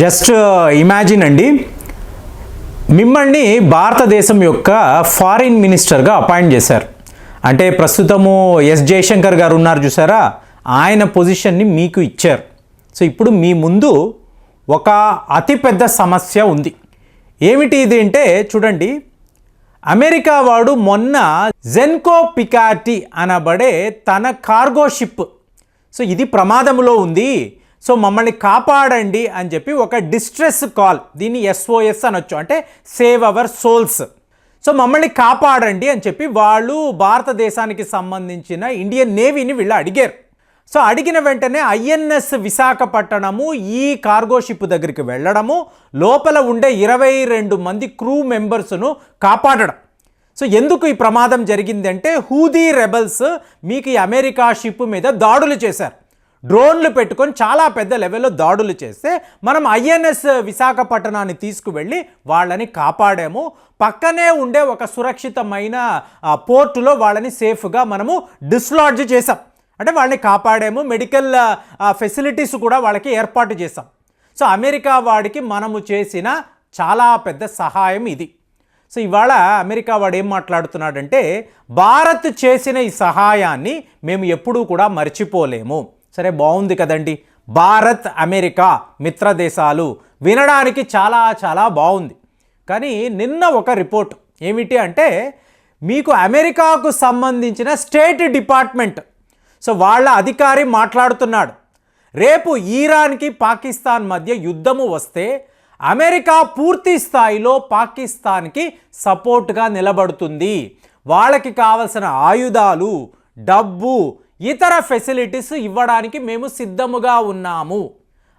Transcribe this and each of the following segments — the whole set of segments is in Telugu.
జస్ట్ ఇమాజిన్ అండి. మిమ్మల్ని భారతదేశం యొక్క ఫారిన్ మినిస్టర్గా అపాయింట్ చేశారు. అంటే ప్రస్తుతము ఎస్ జయశంకర్ గారు ఉన్నారు చూసారా? ఆయన పొజిషన్ని మీకు ఇచ్చారు. సో ఇప్పుడు మీ ముందు ఒక అతిపెద్ద సమస్య ఉంది. ఏమిటి ఇది అంటే చూడండి. అమెరికా వాడు మొన్న జెన్కో పికాటి అనబడే తన కార్గో షిప్ సో ఇది ప్రమాదంలో ఉంది. సో మమ్మల్ని కాపాడండి అని చెప్పి ఒక డిస్ట్రెస్ కాల్ దీన్ని ఎస్ఓఎస్ అనొచ్చు. అంటే సేవ్ అవర్ సోల్స్ సో మమ్మల్ని కాపాడండి అని చెప్పి వాళ్ళు భారతదేశానికి సంబంధించిన ఇండియన్ నేవీని వీళ్ళు అడిగారు. సో అడిగిన వెంటనే ఐఎన్ఎస్ విశాఖపట్టణము ఈ కార్గో షిప్ దగ్గరికి వెళ్ళడము లోపల ఉండే ఇరవై రెండు మంది క్రూ మెంబర్స్ను కాపాడడం. సో ఎందుకు ఈ ప్రమాదం జరిగిందంటే హూదీ రెబల్స్ మీకు ఈ అమెరికా షిప్ మీద దాడులు చేశారు. డ్రోన్లు పెట్టుకొని చాలా పెద్ద లెవెల్లో దాడులు చేస్తే మనం ఐఎన్ఎస్ విశాఖపట్టణాన్ని తీసుకువెళ్ళి వాళ్ళని కాపాడాము. పక్కనే ఉండే ఒక సురక్షితమైన పోర్టులో వాళ్ళని సేఫ్గా మనము డిస్లాడ్జ్ చేసాం అంటే వాళ్ళని కాపాడాము. మెడికల్ ఫెసిలిటీస్ కూడా వాళ్ళకి ఏర్పాటు చేసాం సో అమెరికా వాడికి మనము చేసిన చాలా పెద్ద సహాయం ఇది. సో ఇవాళ అమెరికా వాడు ఏం మాట్లాడుతున్నాడంటే భారత్ చేసిన ఈ సహాయాన్ని మేము ఎప్పుడూ కూడా మర్చిపోలేము. సరే బాగుంది కదండి. భారత్ అమెరికా మిత్ర దేశాలు వినడానికి చాలా చాలా బాగుంది. కానీ నిన్న ఒక రిపోర్ట్ ఏమిటి అంటే మీకు అమెరికాకు సంబంధించిన స్టేట్ డిపార్ట్మెంట్. సో వాళ్ళ అధికారి మాట్లాడుతున్నాడు. రేపు ఈరాన్కి పాకిస్తాన్ మధ్య యుద్ధము వస్తే అమెరికా పూర్తి స్థాయిలో పాకిస్తాన్కి సపోర్ట్గా నిలబడుతుంది. వాళ్ళకి కావలసిన ఆయుధాలు డబ్బు ఇతర ఫెసిలిటీస్ ఇవ్వడానికి మేము సిద్ధముగా ఉన్నాము.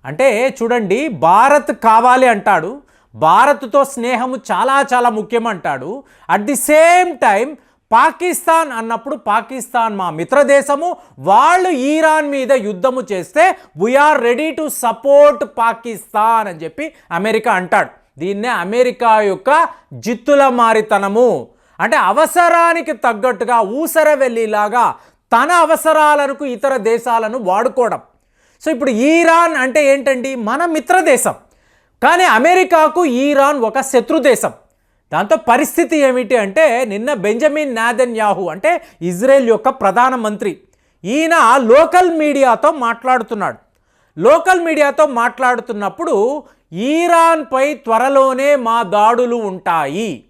అంటే చూడండి భారత్ కావాలి అంటాడు. భారత్తో స్నేహము చాలా చాలా ముఖ్యం అంటాడు at the same time Pakistan అన్నప్పుడు పాకిస్తాన్ మా మిత్రదేశము. వాళ్ళు ఈరాన్ మీద యుద్ధము చేస్తే we're ready to support Pakistan అని చెప్పి అమెరికా అంటాడు. దీన్నే అమెరికా యొక్క జిత్తుల మారితనము. అంటే అవసరానికి తగ్గట్టుగా ఊసర వెళ్ళిలాగా తన అవసరాలకు ఇతర దేశాలను వాడుకోవడం. సో ఇప్పుడు ఈరాన్ అంటే ఏంటండి? మన మిత్రదేశం కానీ అమెరికాకు ఈరాన్ ఒక శత్రు దేశం. దాంతో పరిస్థితి ఏమిటి అంటే నిన్న బెంజమిన్ నాదన్ యాహు అంటే ఇజ్రాయెల్ యొక్క ప్రధానమంత్రి ఈయన లోకల్ మీడియాతో మాట్లాడుతున్నాడు. లోకల్ మీడియాతో మాట్లాడుతున్నప్పుడు ఈరాన్పై త్వరలోనే మా దాడులు ఉంటాయి.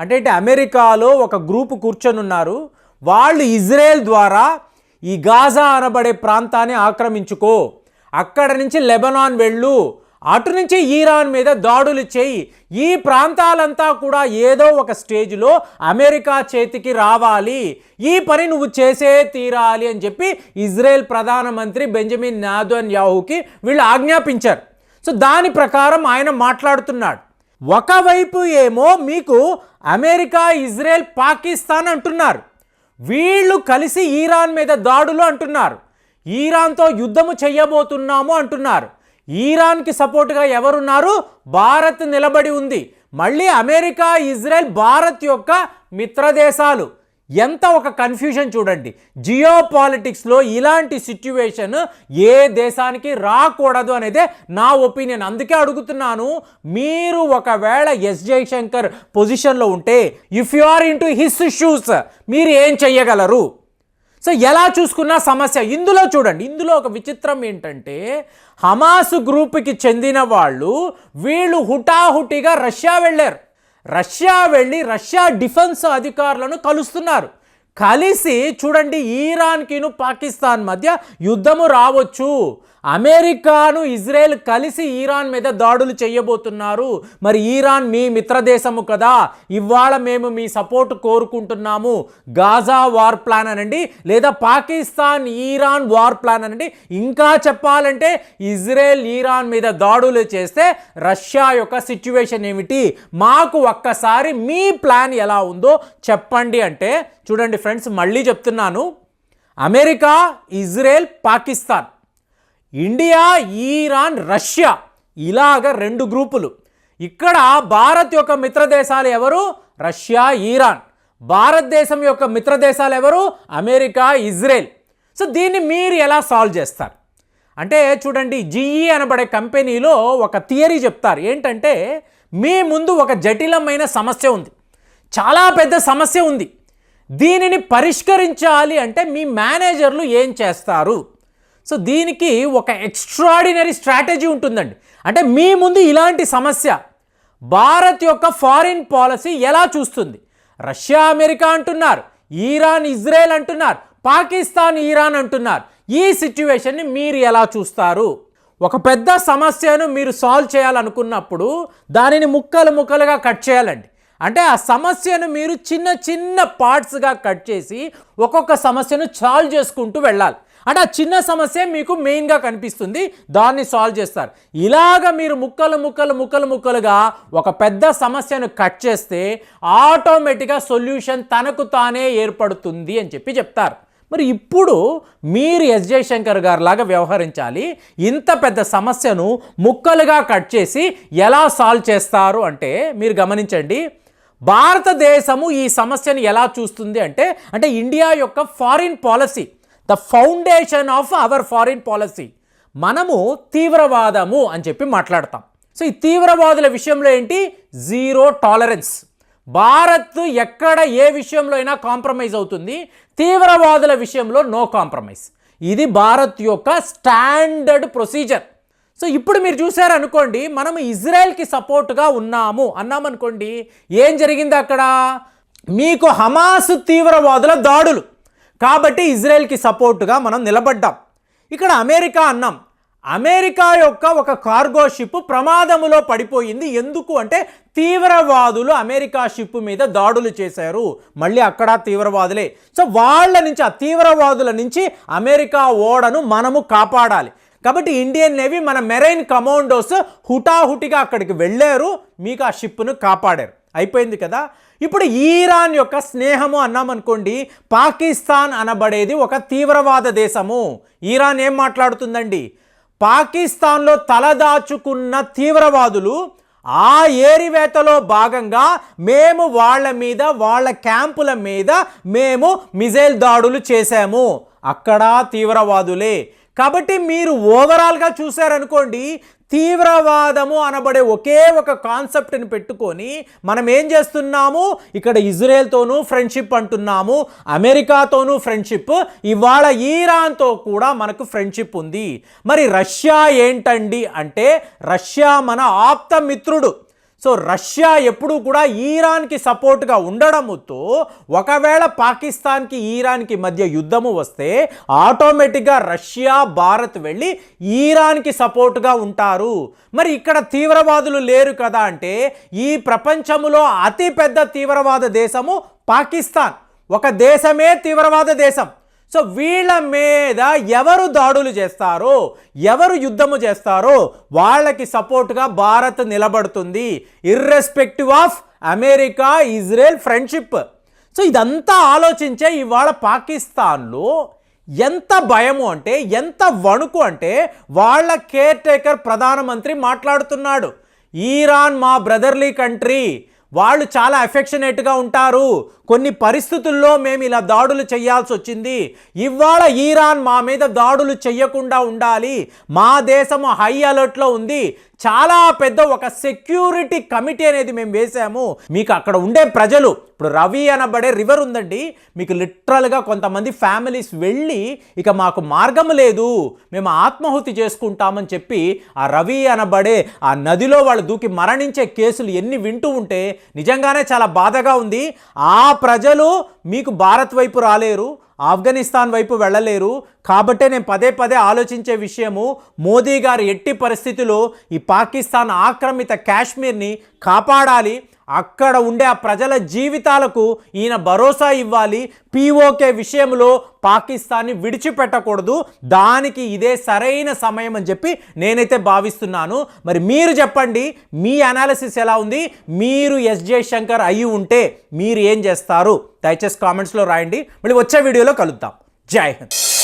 అంటే అమెరికాలో ఒక గ్రూప్ కూర్చొనున్నారు. వాళ్ళు ఇజ్రాయెల్ ద్వారా ఈ గాజా అనబడే ప్రాంతాన్ని ఆక్రమించుకో. అక్కడ నుంచి లెబనాన్ వెళ్ళు. అటు నుంచి ఈరాన్ మీద దాడులు చేయి. ఈ ప్రాంతాలంతా కూడా ఏదో ఒక స్టేజ్లో అమెరికా చేతికి రావాలి. ఈ పని నువ్వు చేసే తీరాలి అని చెప్పి ఇజ్రాయెల్ ప్రధానమంత్రి బెంజమిన్ నాదోన్ యాహుకి వీళ్ళు ఆజ్ఞాపించారు. సో దాని ప్రకారం ఆయన మాట్లాడుతున్నాడు. ఒకవైపు ఏమో మీకు అమెరికా ఇజ్రాయెల్ పాకిస్తాన్ అంటున్నారు. వీళ్ళు కలిసి ఈరాన్ మీద దాడులు అంటున్నారు. ఈరాన్తో యుద్ధము చెయ్యబోతున్నాము అంటున్నారు. ఈరాన్కి సపోర్ట్గా ఎవరున్నారు? భారత్ నిలబడి ఉంది. మళ్ళీ అమెరికా ఇజ్రాయెల్ భారత్ యొక్క మిత్రదేశాలు. ఎంత ఒక కన్ఫ్యూజన్ చూడండి. జియో పాలిటిక్స్లో ఇలాంటి సిచ్యువేషన్ ఏ దేశానికి రాకూడదు అనేది నా ఒపీనియన్ అందుకే అడుగుతున్నాను మీరు ఒకవేళ ఎస్ జయశంకర్ పొజిషన్లో ఉంటే if you are in to his shoes మీరు ఏం చెయ్యగలరు? సో ఎలా చూసుకున్నా సమస్య? ఇందులో చూడండి. ఇందులో ఒక విచిత్రం ఏంటంటే హమాస్ గ్రూప్కి చెందిన వాళ్ళు వీళ్ళు హుటాహుటిగా రష్యా వెళ్ళారు. రష్యా వెళ్ళి రష్యా డిఫెన్స్ అధికారులను కలుస్తున్నారు. కలిసి చూడండి ఈరాన్కిను పాకిస్తాన్ మధ్య యుద్ధము రావచ్చు. అమెరికాను ఇజ్రాయెల్ కలిసి ఈరాన్ మీద దాడులు చేయబోతున్నారు. మరి ఈరాన్ మీ మిత్రదేశము కదా. ఇవాళ మేము మీ సపోర్ట్ కోరుకుంటున్నాము. గాజా వార్ ప్లాన్ అనండి లేదా పాకిస్తాన్ ఈరాన్ వార్ ప్లాన్ అనండి. ఇంకా చెప్పాలంటే ఇజ్రాయెల్ ఈరాన్ మీద దాడులు చేస్తే రష్యా యొక్క సిచ్యువేషన్ ఏమిటి? మాకు ఒక్కసారి మీ ప్లాన్ ఎలా ఉందో చెప్పండి అంటే చూడండి ఫ్రెండ్స్ మళ్ళీ చెప్తున్నాను. America Israel Pakistan. India Iran Russia ఇలాగ రెండు గ్రూపులు. ఇక్కడ భారత్ యొక్క మిత్రదేశాలు ఎవరు? Russia Iran. భారతదేశం యొక్క మిత్రదేశాలు ఎవరు? America Israel. సో దీన్ని మీరు ఎలా సాల్వ్ చేస్తారు? అంటే చూడండి జీఈ అనబడే కంపెనీలో ఒక థియరీ చెప్తారు. ఏంటంటే మీ ముందు ఒక జటిలమైన సమస్య ఉంది. చాలా పెద్ద సమస్య ఉంది. దీనిని పరిష్కరించాలి అంటే మీ మేనేజర్లు ఏం చేస్తారు? సో దీనికి ఒక ఎక్స్ట్రాడినరీ స్ట్రాటజీ ఉంటుందండి. అంటే మీ ముందు ఇలాంటి సమస్య భారత్ యొక్క ఫారిన్ పాలసీ ఎలా చూస్తుంది? రష్యా అమెరికా అంటున్నారు ఈరాన్ ఇజ్రాయెల్ అంటున్నారు పాకిస్తాన్ ఈరాన్ అంటున్నారు. ఈ సిచ్యువేషన్ని మీరు ఎలా చూస్తారు? ఒక పెద్ద సమస్యను మీరు సాల్వ్ చేయాలనుకున్నప్పుడు దానిని ముక్కలు ముక్కలుగా కట్ చేయాలండి. అంటే ఆ సమస్యను మీరు చిన్న చిన్న పార్ట్స్గా కట్ చేసి ఒక్కొక్క సమస్యను సాల్వ్ చేసుకుంటూ వెళ్ళాలి. అంటే ఆ చిన్న సమస్య మీకు మెయిన్గా కనిపిస్తుంది. దాన్ని సాల్వ్ చేస్తారు. ఇలాగ మీరు ముక్కలు ముక్కలు ముక్కలు ముక్కలుగా ఒక పెద్ద సమస్యను కట్ చేస్తే ఆటోమేటిక్గా సొల్యూషన్ తనకు తానే ఏర్పడుతుంది అని చెప్పి చెప్తారు. మరి ఇప్పుడు మీరు ఎస్ జయశంకర్ గారు లాగా వ్యవహరించాలి. ఇంత పెద్ద సమస్యను ముక్కలుగా కట్ చేసి ఎలా సాల్వ్ చేస్తారు అంటే మీరు గమనించండి. భారతదేశము ఈ సమస్యను ఎలా చూస్తుంది అంటే అంటే ఇండియా యొక్క foreign policy the foundation of our foreign policy మనము తీవ్రవాదము అని చెప్పి మాట్లాడతాం. సో ఈ తీవ్రవాదుల విషయంలో ఏంటి? జీరో టాలరెన్స్ భారత్ ఎక్కడ ఏ విషయంలో అయినా కాంప్రమైజ్ అవుతుంది. తీవ్రవాదుల విషయంలో నో కాంప్రమైజ్ ఇది భారత్ యొక్క స్టాండర్డ్ ప్రొసీజర్ సో ఇప్పుడు మీరు చూసారనుకోండి మనం ఇజ్రాయెల్కి సపోర్ట్గా ఉన్నాము. అన్నామనుకోండి ఏం జరిగింది అక్కడ? మీకు హమాస్ తీవ్రవాదుల దాడులు. కాబట్టి ఇజ్రాయెల్కి సపోర్టుగా మనం నిలబడ్డాం. ఇక్కడ అమెరికా అన్నాం. అమెరికా యొక్క ఒక కార్గో షిప్ ప్రమాదములో పడిపోయింది. ఎందుకు అంటే తీవ్రవాదులు అమెరికా షిప్ మీద దాడులు చేశారు. మళ్ళీ అక్కడ తీవ్రవాదులే. సో వాళ్ళ నుంచి ఆ తీవ్రవాదుల నుంచి అమెరికా ఓడను మనము కాపాడాలి. కాబట్టి ఇండియన్ నేవీ మన మెరైన్ కమాండోస్ హుటాహుటిగా అక్కడికి వెళ్ళారు. మీకు ఆ షిప్ను కాపాడారు. అయిపోయింది కదా. ఇప్పుడు ఈరాన్ యొక్క స్నేహము అన్నామనుకోండి పాకిస్తాన్ అనబడేది ఒక తీవ్రవాద దేశము. ఈరాన్ ఏం మాట్లాడుతుందండి? పాకిస్తాన్లో తలదాచుకున్న తీవ్రవాదులు ఆ ఏరివేతలో భాగంగా మేము వాళ్ళ మీద వాళ్ళ క్యాంపుల మీద మేము మిజైల్ దాడులు చేశాము. అక్కడ తీవ్రవాదులే. కాబట్టి మీరు ఓవరాల్గా చూశారనుకోండి తీవ్రవాదము అనబడే ఒకే ఒక కాన్సెప్ట్ని పెట్టుకొని మనం ఏం చేస్తున్నాము? ఇక్కడ ఇజ్రాయెల్తోనూ ఫ్రెండ్షిప్ అంటున్నాము అమెరికాతోనూ ఫ్రెండ్షిప్ ఇవాళ ఈరాన్తో కూడా మనకు ఫ్రెండ్షిప్ ఉంది. మరి రష్యా ఏంటండి అంటే రష్యా మన ఆప్త మిత్రుడు. సో రష్యా ఎప్పుడూ కూడా ఈరాన్కి సపోర్ట్గా ఉండడముతో ఒకవేళ పాకిస్తాన్కి ఈరాన్కి మధ్య యుద్ధము వస్తే ఆటోమేటిక్గా రష్యా భారత్ వెళ్ళి ఈరాన్కి సపోర్ట్గా ఉంటారు. మరి ఇక్కడ తీవ్రవాదులు లేరు కదా అంటే ఈ ప్రపంచములో అతిపెద్ద తీవ్రవాద దేశము పాకిస్తాన్. ఒక దేశమే తీవ్రవాద దేశం. సో వీళ్ళ మీద ఎవరు దాడులు చేస్తారో ఎవరు యుద్ధము చేస్తారో వాళ్ళకి సపోర్ట్గా భారత్ నిలబడుతుంది. Irrespective of America Israel friendship so ఇదంతా ఆలోచించే ఇవాళ పాకిస్తాన్లో ఎంత భయము అంటే ఎంత వణుకు అంటే వాళ్ళ కేర్ టేకర్ ప్రధానమంత్రి మాట్లాడుతున్నాడు. ఈరాన్ మా బ్రదర్లీ కంట్రీ వాళ్ళు చాలా అఫెక్షనేట్గా ఉంటారు. కొన్ని పరిస్థితుల్లో మేము ఇలా దాడులు చేయాల్సి వచ్చింది. ఇవాళ ఈరాన్ మా మీద దాడులు చేయకుండా ఉండాలి. మా దేశము హై అలర్ట్లో ఉంది. చాలా పెద్ద ఒక సెక్యూరిటీ కమిటీ అనేది మేము వేసాము మీకు అక్కడ ఉండే ప్రజలు ఇప్పుడు రవి అనబడే రివర్ ఉందండి. మీకు లిటరల్గా కొంతమంది ఫ్యామిలీస్ వెళ్ళి ఇక మాకు మార్గం లేదు. మేము ఆత్మాహుతి చేసుకుంటామని చెప్పి ఆ రవి అనబడే ఆ నదిలో వాళ్ళు దూకి మరణించే కేసులు ఎన్ని వింటూ ఉంటే నిజంగానే చాలా బాధగా ఉంది. ఆ ప్రజలు మీకు భారత్ వైపు రాలేరు ఆఫ్ఘనిస్తాన్ వైపు వెళ్ళలేరు. కాబట్టే నేను పదే పదే ఆలోచించే విషయము మోదీ గారు ఎట్టి పరిస్థితిలో ఈ పాకిస్తాన్ ఆక్రమిత కాశ్మీర్ని కాపాడాలి అక్కడ ఉండే ఆ ప్రజల జీవితాలకు ఈయన భరోసా ఇవ్వాలి. పీఓకే విషయంలో పాకిస్తాన్ని విడిచిపెట్టకూడదు. దానికి ఇదే సరైన సమయం అని చెప్పి నేనైతే భావిస్తున్నాను. మరి మీరు చెప్పండి మీ అనాలిసిస్ ఎలా ఉంది? మీరు ఎస్ జయశంకర్ అయి ఉంటే మీరు ఏం చేస్తారు? దయచేసి కామెంట్స్లో రాయండి. మళ్ళీ వచ్చే వీడియోలో కలుద్దాం. జై హింద్.